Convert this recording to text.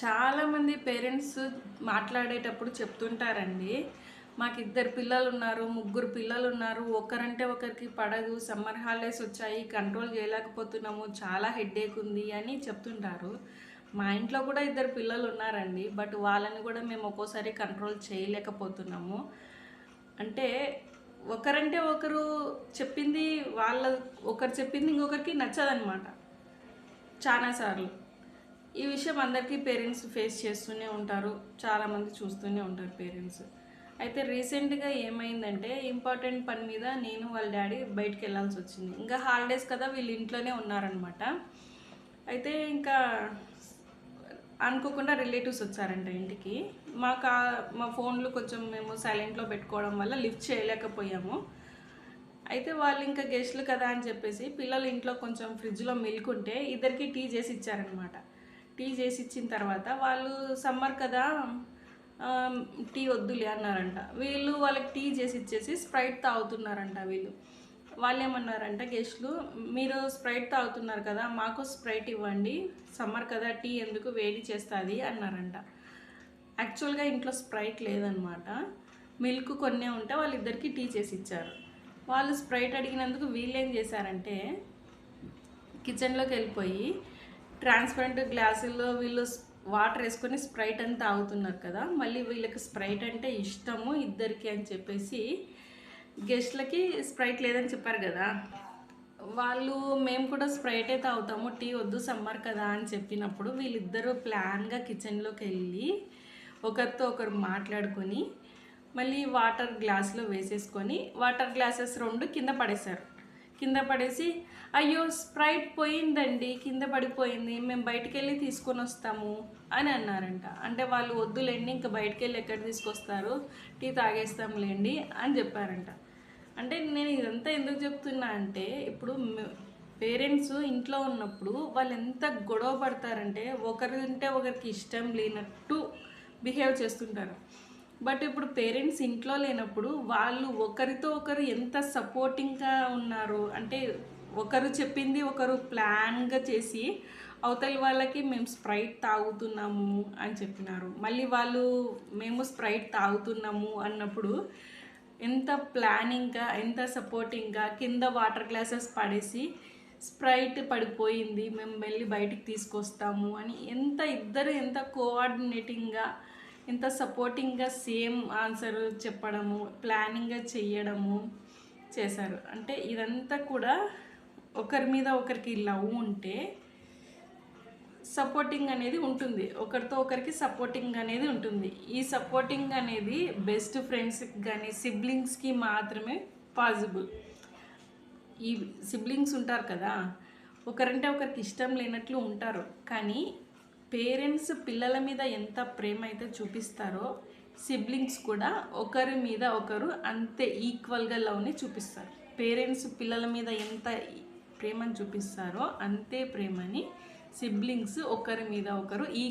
చాలామంది పేరెంట్స్ మాట్లాడేటప్పుడు చెప్తుంటారండి. మాకు ఇద్దరు పిల్లలు ఉన్నారు ముగ్గురు పిల్లలు ఉన్నారు ఒకరంటే ఒకరికి పడదు సమ్మర్ హాలిడేస్ వచ్చాయి కంట్రోల్ చేయలేకపోతున్నాము చాలా హెడ్ఏక్ ఉంది అని చెప్తుంటారు. మా ఇంట్లో కూడా ఇద్దరు పిల్లలు ఉన్నారండి బట్ వాళ్ళని కూడా మేము ఒక్కోసారి కంట్రోల్ చేయలేకపోతున్నాము. అంటే ఒకరంటే ఒకరు చెప్పింది వాళ్ళ ఒకరు చెప్పింది ఇంకొకరికి నచ్చదనమాట చాలాసార్లు. ఈ విషయం అందరికీ పేరెంట్స్ ఫేస్ చేస్తూనే ఉంటారు చాలామంది చూస్తూనే ఉంటారు పేరెంట్స్. అయితే రీసెంట్గా ఏమైందంటే ఇంపార్టెంట్ పని మీద నేను వాళ్ళ డాడీ బయటికి వెళ్ళాల్సి వచ్చింది. ఇంకా హాలిడేస్ కదా వీళ్ళు ఇంట్లోనే ఉన్నారనమాట అయితే ఇంకా అనుకోకుండా రిలేటివ్స్ వచ్చారంట ఇంటికి. మాకు మా ఫోన్లు కొంచెం మేము సైలెంట్లో పెట్టుకోవడం వల్ల లిఫ్ట్ చేయలేకపోయాము. అయితే వాళ్ళు ఇంకా గెస్ట్లు కదా అని చెప్పేసి పిల్లలు ఇంట్లో కొంచెం ఫ్రిడ్జ్లో మిల్క్ ఉంటే ఇద్దరికి టీ చేసి ఇచ్చారనమాట టీ చేసి ఇచ్చిన తర్వాత వాళ్ళు సమ్మర్ కదా టీ వద్దులే అన్నారంట. వీళ్ళు వాళ్ళకి టీ చేసి ఇచ్చేసి స్ప్రైట్ తాగుతున్నారంట వీళ్ళు. వాళ్ళు ఏమన్నారంట గెస్ట్లు మీరు స్ప్రైట్ తాగుతున్నారు కదా మాకు స్ప్రైట్ ఇవ్వండి సమ్మర్ కదా టీ ఎందుకు వేడి చేస్తుంది అన్నారంట. యాక్చువల్గా ఇంట్లో స్ప్రైట్ లేదనమాట. మిల్క్ కొన్నే ఉంటే వాళ్ళిద్దరికి టీ చేసి ఇచ్చారు. వాళ్ళు స్ప్రైట్ అడిగినందుకు వీళ్ళు ఏం చేశారంటే కిచెన్లోకి వెళ్ళిపోయి ట్రాన్స్పరెంట్ గ్లాసుల్లో వీళ్ళు వాటర్ వేసుకొని స్ప్రైట్ అని తాగుతున్నారు కదా మళ్ళీ వీళ్ళకి స్ప్రైట్ అంటే ఇష్టము ఇద్దరికి అని చెప్పేసి గెస్ట్లకి స్ప్రైట్ లేదని చెప్పారు కదా. వాళ్ళు మేము కూడా స్ప్రైటే తాగుతాము టీ వద్దు సమ్మర్ కదా అని చెప్పినప్పుడు వీళ్ళిద్దరూ ప్లాన్గా కిచెన్లోకి వెళ్ళి ఒకరితో ఒకరు మాట్లాడుకొని మళ్ళీ వాటర్ గ్లాస్లో వేసేసుకొని వాటర్ గ్లాసెస్ రెండు కింద పడేశారు. కింద పడేసి అయ్యో స్ప్రైట్ పోయిందండి కింద పడిపోయింది మేము బయటికి వెళ్ళి తీసుకొని వస్తాము అని అన్నారంట. అంటే వాళ్ళు వద్దులేండి ఇంకా బయటికి వెళ్ళి ఎక్కడ తీసుకొస్తారు టీ తాగేస్తాంలేండి అని చెప్పారంట. అంటే నేను ఇదంతా ఎందుకు చెప్తున్నా అంటే ఇప్పుడు పేరెంట్స్ ఇంట్లో ఉన్నప్పుడు వాళ్ళు ఎంత గొడవ పడతారంటే ఒకరింటే ఒకరికి ఇష్టం లేనట్టు బిహేవ్ చేస్తుంటారు. బట్ ఇప్పుడు పేరెంట్స్ ఇంట్లో లేనప్పుడు వాళ్ళు ఒకరితో ఒకరు ఎంత సపోర్టింగ్గా ఉన్నారు అంటే ఒకరు చెప్పింది ఒకరు ప్లాన్గా చేసి అవతలి వాళ్ళకి మేము స్ప్రైట్ తాగుతున్నాము అని చెప్పినారు. మళ్ళీ వాళ్ళు మేము స్ప్రైట్ తాగుతున్నాము అన్నప్పుడు ఎంత ప్లానింగ్గా ఎంత సపోర్టింగ్గా కింద వాటర్ గ్లాసెస్ పడేసి స్ప్రైట్ పడిపోయింది మేము వెళ్ళి బయటికి తీసుకొస్తాము అని ఎంత ఇద్దరు ఎంత కోఆర్డినేటింగ్గా ఇంత సపోర్టింగ్గా సేమ్ ఆన్సర్ చెప్పడము ప్లానింగ్గా చేయడము చేశారు. అంటే ఇదంతా కూడా ఒకరి మీద ఒకరికి లవ్ ఉంటే సపోర్టింగ్ అనేది ఉంటుంది. ఒకరితో ఒకరికి సపోర్టింగ్ అనేది ఉంటుంది. ఈ సపోర్టింగ్ అనేది బెస్ట్ ఫ్రెండ్స్కి కానీ సిబ్లింగ్స్కి మాత్రమే పాసిబుల్ ఈ సిబ్లింగ్స్ ఉంటారు కదా ఒకరంటే ఒకరికి ఇష్టం లేనట్లు ఉంటారు. కానీ పేరెంట్స్ పిల్లల మీద ఎంత ప్రేమ అయితే చూపిస్తారో సిబ్లింగ్స్ కూడా ఒకరి మీద ఒకరు అంతే ఈక్వల్గా లవ్ని చూపిస్తారు. పేరెంట్స్ పిల్లల మీద ఎంత ప్రేమను చూపిస్తారో అంతే ప్రేమని సిబ్లింగ్స్ ఒకరి మీద ఒకరు ఈ